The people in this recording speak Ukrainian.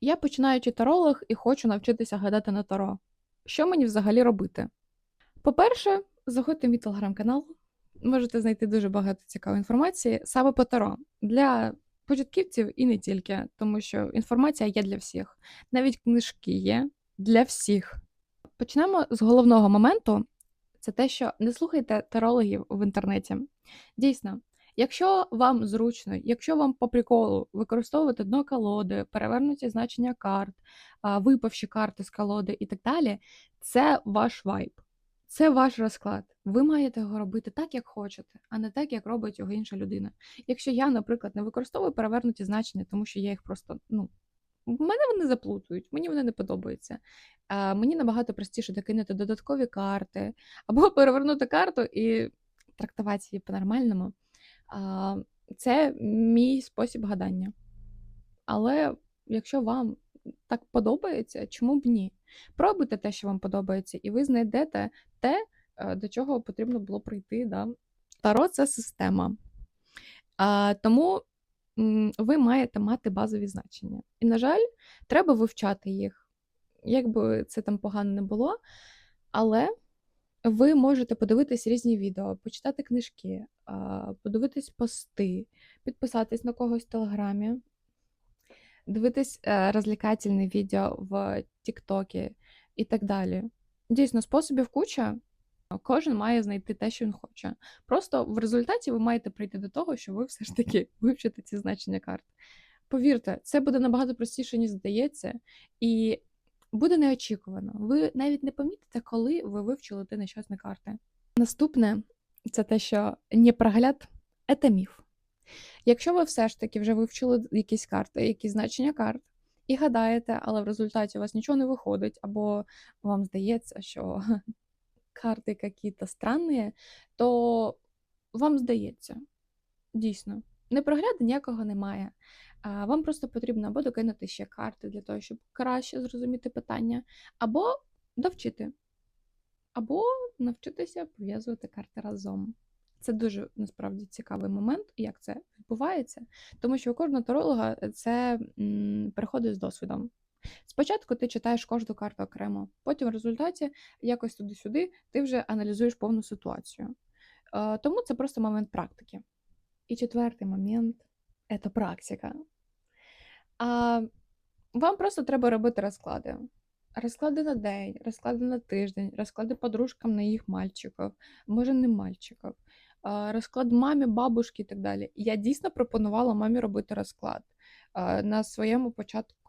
Я починаючий таролог і хочу навчитися гадати на таро. Що мені взагалі робити? По-перше, заходьте в мій телеграм-канал. Можете знайти дуже багато цікавої інформації саме по таро для початківців і не тільки, тому що інформація є для всіх. Навіть книжки є для всіх. Почнемо з головного моменту: це те, що не слухайте тарологів в інтернеті. Дійсно, якщо вам зручно, якщо вам по приколу використовувати дно колоди, перевернуті значення карт, випавші карти з колоди і так далі, це ваш вайб. Це ваш розклад. Ви маєте його робити так, як хочете, а не так, як робить його інша людина. Якщо я, наприклад, не використовую перевернуті значення, тому що я їх просто ну. Мене вони заплутують, мені вони не подобаються. А, мені набагато простіше докинути додаткові карти, або перевернути карту і трактувати її по-нормальному. Це мій спосіб гадання. Але якщо вам так подобається, чому б ні? Пробуйте те, що вам подобається, і ви знайдете те, е, до чого потрібно було прийти. Да? Таро це система. Тому ви маєте мати базові значення. І, на жаль, треба вивчати їх. Як би це там погано не було, але ви можете подивитись різні відео, почитати книжки, подивитись пости, підписатись на когось в Телеграмі, дивитись е, розлікательне відео в Тіктокі і так далі. Дійсно, способів куча. Кожен має знайти те, що він хоче. Просто в результаті ви маєте прийти до того, що ви все ж таки вивчите ці значення карт. Повірте, це буде набагато простіше, ніж здається, і буде неочікувано. Ви навіть не помітите, коли ви вивчили ті нещасні карти. Наступне це те, що непрогляд – це міф. Якщо ви все ж таки вже вивчили якісь карти, якісь значення карт, і гадаєте, але в результаті у вас нічого не виходить, або вам здається, що карти якісь странні, то вам здається, дійсно, непрогляду ніякого немає. Вам просто потрібно або докинути ще карти для того, щоб краще зрозуміти питання, або довчити, або навчитися пов'язувати карти разом. Це дуже насправді цікавий момент, як це відбувається, тому що у кожного таролога це м, приходить з досвідом. Спочатку ти читаєш кожну карту окремо, потім в результаті якось туди-сюди ти вже аналізуєш повну ситуацію. Е, тому це просто момент практики. І четвертий момент це практика. А вам просто треба робити розклади. Розклади на день, розклади на тиждень, розклади подружкам на їх мальчиків, може не мальчиків, розклад мамі, бабушки і так далі. Я дійсно пропонувала мамі робити розклад на своєму початку